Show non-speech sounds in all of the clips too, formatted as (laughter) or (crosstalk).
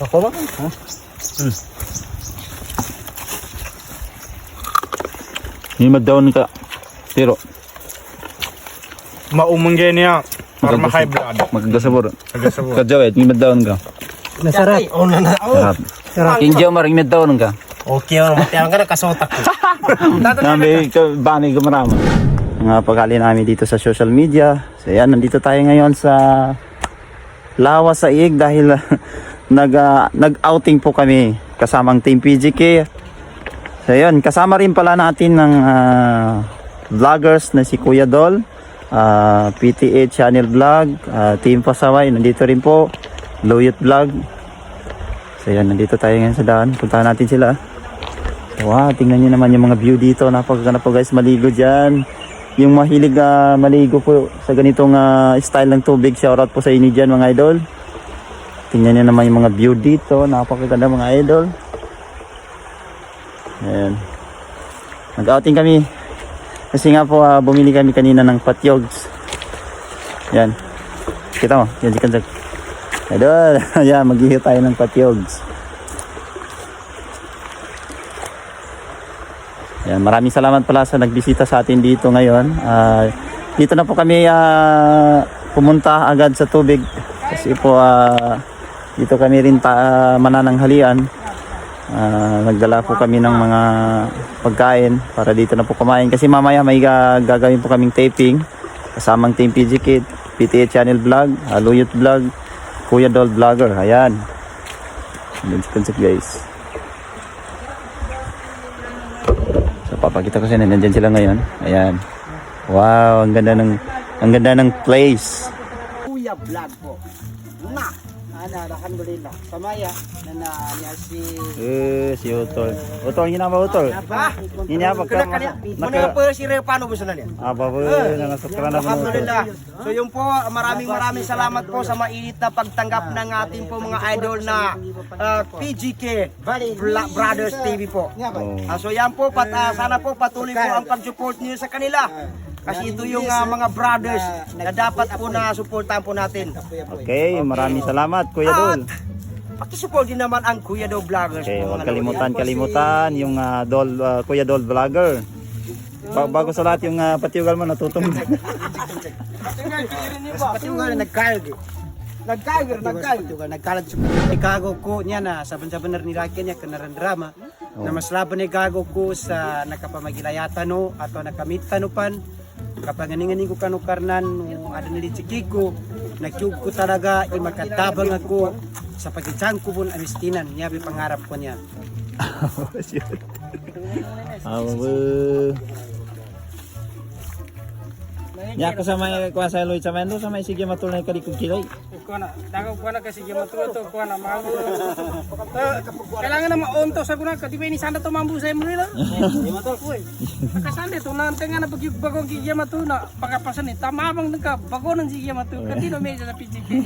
Ako ba? Ha? Himad daw ka. Pero, Maumang niya. Para sa- blood. magkasabor. Nagasabot. Kajawet, himad daw ka. Masarap. Oh, na na. Oh. Sarap. King Jomar, himad daw ka. Okay, oh, matiyan ka na kasotak (laughs) ko. Nabi, ka, bani ka marama. Mga pagkali namin dito sa social media. So yan, nandito tayo ngayon sa Lawa sa Iig dahil nag, ah, nag-outing po kami kasamang Team PGK. So yan, kasama rin pala natin ng ah, vloggers na si Kuya Dol, ah, PTA Channel Vlog, ah, Team Pasaway, nandito rin po, Luyot Vlog. So yan, nandito tayo ngayon sa daan. Puntahan natin sila. Wow, tingnan nyo naman yung mga view dito. Napakaganda po guys, maligo dyan. Yung mahilig ah, maligo po sa ganitong ah, style ng tubig, shoutout po sa inyo dyan mga idol. Tingnan nyo naman yung mga view dito. Napakaganda mga idol. Ayan. Nag-outing kami. Kasi nga po, ah, bumili kami kanina ng patyogs. Yan. Kita mo, yan si Kansak. Idol, (laughs) yan, maghihi tayo ng patyogs. Yan, maraming salamat pala sa nagbisita sa atin dito ngayon. Ah, dito na po kami ah, pumunta agad sa tubig kasi po ah, dito kami rin ta, ah, manananghalian. Ah, nagdala po kami ng mga pagkain para dito na po kumain kasi mamaya may ga- gagawin po kaming taping kasamang Team PG Kid, PTA Channel Vlog, uh, Luyot Vlog, Kuya Dol Vlogger. Ayan. Concept guys. So papakita ko sa inyo, nandyan sila ngayon. Ayan. Wow, ang ganda ng ang ganda ng place. Kuya vlog po. Na. Ana, alhamdulillah. Samaya na na niya si Eh, si Utol. Utol, hinaba Utol. Apa? Hinaba ka. Ano yung po si Reo paano ba sila niya? Aba po, nangasok ka na naman Utol. Alhamdulillah. So yun po, maraming maraming salamat po sa mainit na pagtanggap ng ating po mga idol na uh, PGK Bla- Brothers TV po. Ah, so yan po, pat, ah, sana po patuloy po ang pag-support niyo sa kanila. Kasi ito yung ah, mga brothers na dapat po na suportahan po natin. Okay, maraming salamat Kuya Dol. Pakisupport din naman ang Kuya Do Vloggers. Okay, huwag kalimutan, kalimutan yung ah, Dol, ah, Kuya Dol Vlogger. Ba- bago sa lahat yung uh, patiugal mo natutong. Patugal nagkalag. Nagkalag, nagkalag. Patugal nagkalag sa ikago ko niya na saban-saban na nilaki niya kanaran drama. Na mas laban ni gago ko sa nakapamagilayatan no ato nakamitanupan kapag nganinganin ko kanu karnan no ada nili ko nagtug ko talaga imakatabang ako sa pagitsang ko pun amistinan niya pangarap ko niya. (laughs) Po. Ya ko sa may kuha sa Lloyd sa Mendo sa may sige matulay kalikog kilay. Kuha na, dagaw kuha na kasi gimaturo to, kuha na mago. Kailangan na maunto sa kuna, di ba ini sanda to mambu sa mo nila? Gimatol (laughs) ko eh. Nakasande to na nga na bagyug bagong giyamaturo na pagkapasan ni tamamang nagka bago nang giyamaturo kasi no medyo sa PGP. (laughs)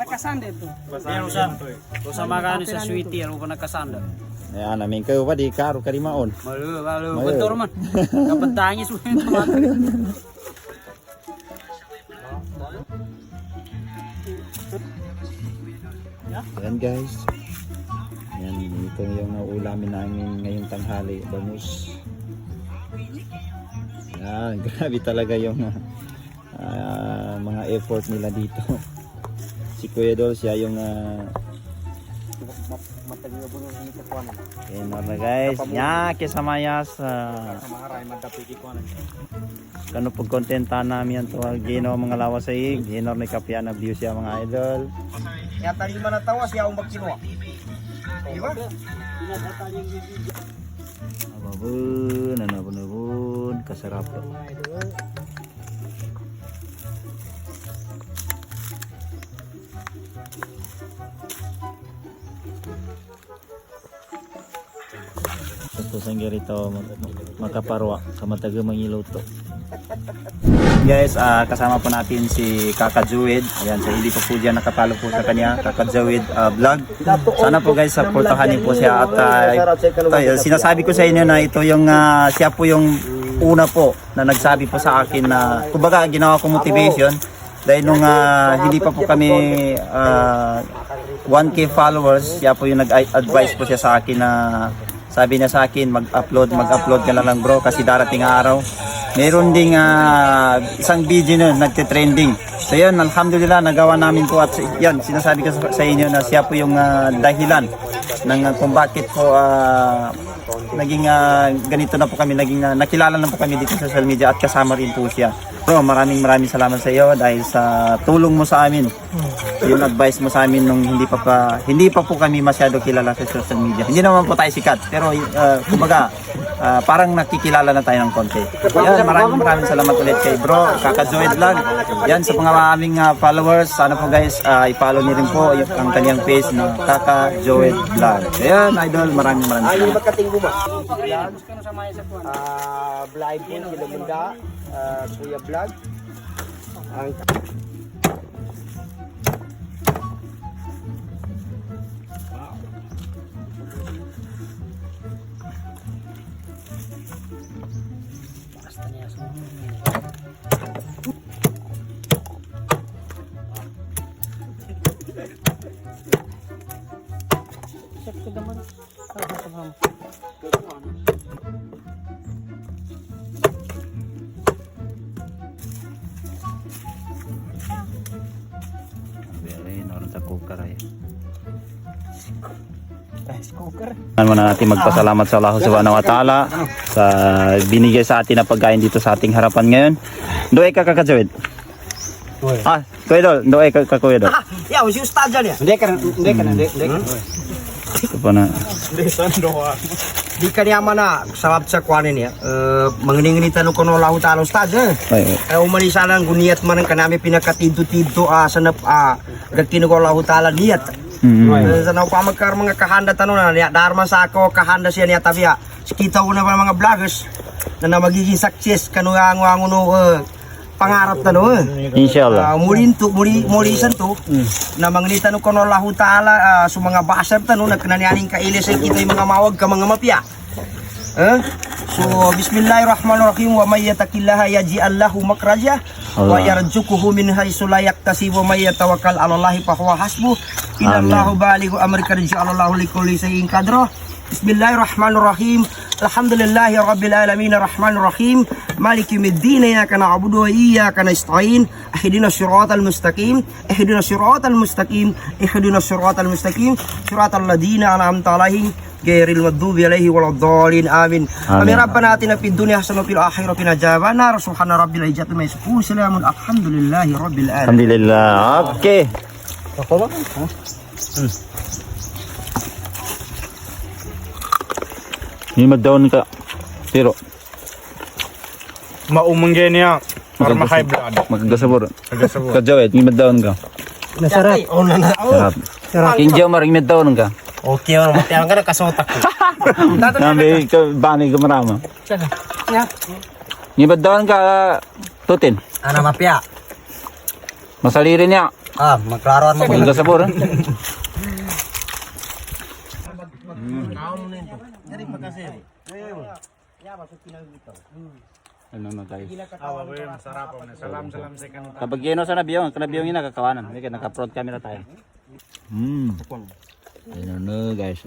Nakasande to. Pero sa sa magano sa sweetie ano ko nakasanda. Ayan, namin kayo pa di karo karimaon. Malu, malu, Malu. betul man. Kapag tangis mo yung tumatag. Ayan guys. Ayan, ito yung ulamin namin ngayong tanghali. Bangus. Ayan, (laughs) grabe talaga yung ah, mga effort nila dito. si Kuya Dol, siya yung uh, Ayan na guys. Nya, kisamayas. Kano pag kontenta namin yan to Gino mga lawas sa ig. Gino ni kapya na view siya mga idol. Kaya talima na tawa siya ang magkinuha. Di ba? Ababun, nanabun-abun, kasarap. Tapos ang ganito, makaparwa, kamataga mangiluto. Guys, ah, kasama po natin si Kaka Jewid. Ayan, so hindi po po dyan nakapalo po sa kanya, Kaka Jewid ah, vlog. Sana po guys, supportahan niyo po siya at ah, tayo, sinasabi ko sa inyo na ito yung ah, siya po yung una po na nagsabi po sa akin na kumbaga ginawa ko motivation Dahil nung ah, hindi pa po kami ah, 1k followers, siya po yung nag-advise po siya sa akin na sabi niya sa akin mag-upload, mag-upload ka na lang bro kasi darating araw. Meron ding ah, isang video nun nagte-trending. So yun, alhamdulillah nagawa namin po at yan, sinasabi ko sa, sa inyo na siya po yung ah, dahilan ng ah, kung bakit po ah, naging ah, ganito na po kami, naging ah, nakilala na po kami dito sa social media at kasama rin po siya. So maraming maraming salamat sa iyo dahil sa tulong mo sa amin. Yung advice mo sa amin nung hindi pa pa hindi pa po kami masyado kilala sa social media. Hindi naman po tayo sikat pero uh, kumbaga ah, parang nakikilala na tayo ng konti. Yan, maraming maraming salamat ulit kay bro, Kaka Joy Vlog. Yan sa mga aming ah, followers, sana po guys ah, i-follow niyo rin po yung ang kanyang page na Kaka Joy Vlog. Ayan, idol, maraming maraming salamat. Buma. Mga sa kuwan. Ah, Blind po, Kilamunda, ah, Kuya Vlog. Ang Ano muna natin magpasalamat sa Allah subhanahu wa ta'ala sa binigay sa atin na pagkain dito sa ating harapan ngayon. Doe ka kakajawid. Ah, kuya dol, doe ka kakuya dol. Ah, ya, si Ustad dyan ya. Hindi ka na, hindi ka na, hindi ka na. Ito pa na. Di ka niya man na, sarap sa kuwanin niya. Uh, Manginingin tanong ko no lahu ta'ala Ustad eh. Ay, umalisa lang guniat man ang kanami pinakatidto-tidto ah sanap ah ko lahu ta'ala niyat. Mm. Sa pa magkar mga kahanda tanong na niya darman sa ako kahanda siya niya tabiya. Kita ko na ba mga vloggers na na magiging success kanu ang ang uh, pangarap tanong eh. Inshallah. Uh, murin to, muri, murisan to, na mangnita no kono lahu ta'ala uh, sa mga basar tanong na kananianing kailis kita yung mga mawag ka mga mapya. Eh? So, bismillahirrahmanirrahim wa may yattaqillaha yaj'al lahu makhraja wa yarzuquhu min haythu la yaktasib wa may yatawakkal 'ala Allahi fa huwa hasbuh. Inallahu balighu amrika ja'alallahu likulli shay'in qadra. Bismillahirrahmanirrahim. Alhamdulillahi rabbil alamin arrahmanir rahim. Maliki yawmiddin iyyaka na'budu wa iyyaka nasta'in. Ihdinas siratal mustaqim. Ihdinas siratal mustaqim. Ihdinas siratal mustaqim. Siratal ladzina an'amta 'alaihim غير المغضوب عليه ولا الضالين آمين آمين. آمين ربنا آتنا في الدنيا حسنة وفي الآخرة وقنا عذاب النار سبحان رب العزة عما يصفون سلام الحمد لله رب العالمين Alhamdulillah. Okay. Yung magdaon ka. Pero, Maumang ganyan niya. Para ma-high blood. magkasabor. Nagasabot. Kajawid, yung magdaon ka. Masarap oh, na, na. Sarap. King Jomar, yung magdaon ka. Okay oh, mati ang kana kasotak ko (laughs) Nabi, ka, bani ka marama. Ya. Yung magdaon ka, tutin. Ana mapya Masalirin niya. Ah maklaroan mo Magkasabor. Ano na guys? Awa ko yun, masarap. Salam, salam sa kanila. Kapag yun sa nabiyong, kanabiyong yun nakakawanan. Hindi ka naka-front camera tayo. Hmm. Ano na guys.